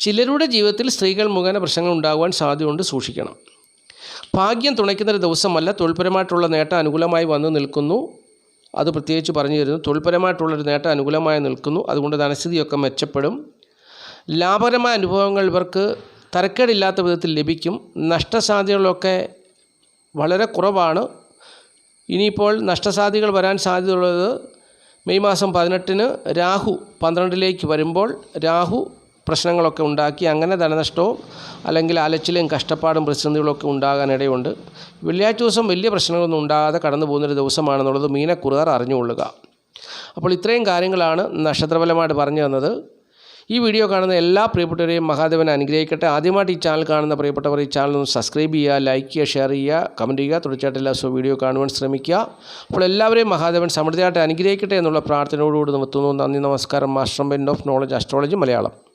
ചിലരുടെ ജീവിതത്തിൽ സ്ത്രീകൾ മുഖേന പ്രശ്നങ്ങൾ ഉണ്ടാകുവാൻ സാധ്യതയുണ്ട്. സൂക്ഷിക്കണം. ഭാഗ്യം തുണയ്ക്കുന്നൊരു ദിവസമല്ല. തൊഴിൽപരമായിട്ടുള്ള നേട്ടം അനുകൂലമായി വന്നു നിൽക്കുന്നു. അത് പ്രത്യേകിച്ച് പറഞ്ഞു തരുന്നു. തൊഴിൽപരമായിട്ടുള്ളൊരു നേട്ടം അനുകൂലമായി നിൽക്കുന്നു. അതുകൊണ്ട് ധനസ്ഥിതിയൊക്കെ മെച്ചപ്പെടും. ലാഭകരമായ അനുഭവങ്ങൾ ഇവർക്ക് തരക്കേടില്ലാത്ത വിധത്തിൽ ലഭിക്കും. നഷ്ടസാധ്യതകളൊക്കെ വളരെ കുറവാണ്. ഇനിയിപ്പോൾ നഷ്ടസാധ്യതകൾ വരാൻ സാധ്യതയുള്ളത് മെയ് മാസം പതിനെട്ടിന് രാഹു പന്ത്രണ്ടിലേക്ക് വരുമ്പോൾ രാഹു പ്രശ്നങ്ങളൊക്കെ ഉണ്ടാക്കി അങ്ങനെ ധനനഷ്ടവും അല്ലെങ്കിൽ അലച്ചിലും കഷ്ടപ്പാടും പ്രതിസന്ധികളൊക്കെ ഉണ്ടാകാനിടയുണ്ട്. വെള്ളിയാഴ്ച ദിവസം വലിയ പ്രശ്നങ്ങളൊന്നും ഉണ്ടാകാതെ കടന്നു പോകുന്നൊരു ദിവസമാണെന്നുള്ളത് മീനക്കുറുകാർ അറിഞ്ഞുകൊള്ളുക. അപ്പോൾ ഇത്രയും കാര്യങ്ങളാണ് നക്ഷത്രഫലമായിട്ട് പറഞ്ഞു തന്നത്. ഈ വീഡിയോ കാണുന്ന എല്ലാ പ്രിയപ്പെട്ടവരെയും മഹാദേവൻ അനുഗ്രഹിക്കട്ടെ. ആദ്യമായിട്ട് ഈ ചാനൽ കാണുന്ന പ്രിയപ്പെട്ടവർ ഈ ചാനൽ ഒന്ന് സബ്സ്ക്രൈബ് ചെയ്യുക ലൈക്ക് ചെയ്യുക ഷെയർ ചെയ്യുക കമന്റ് ചെയ്യുക. തുടർച്ചയായിട്ട് എല്ലാ ദിവസവും വീഡിയോ കാണുവാൻ ശ്രമിക്കുക. അപ്പോൾ എല്ലാവരെയും മഹാദേവൻ സമൃദ്ധിയായിട്ട് അനുഗ്രഹിക്കട്ടെ എന്നുള്ള പ്രാർത്ഥനയോടുകൂടി നിർത്തുന്നു. നന്ദി നമസ്കാരം. Master bend of knowledge astrology Malayalam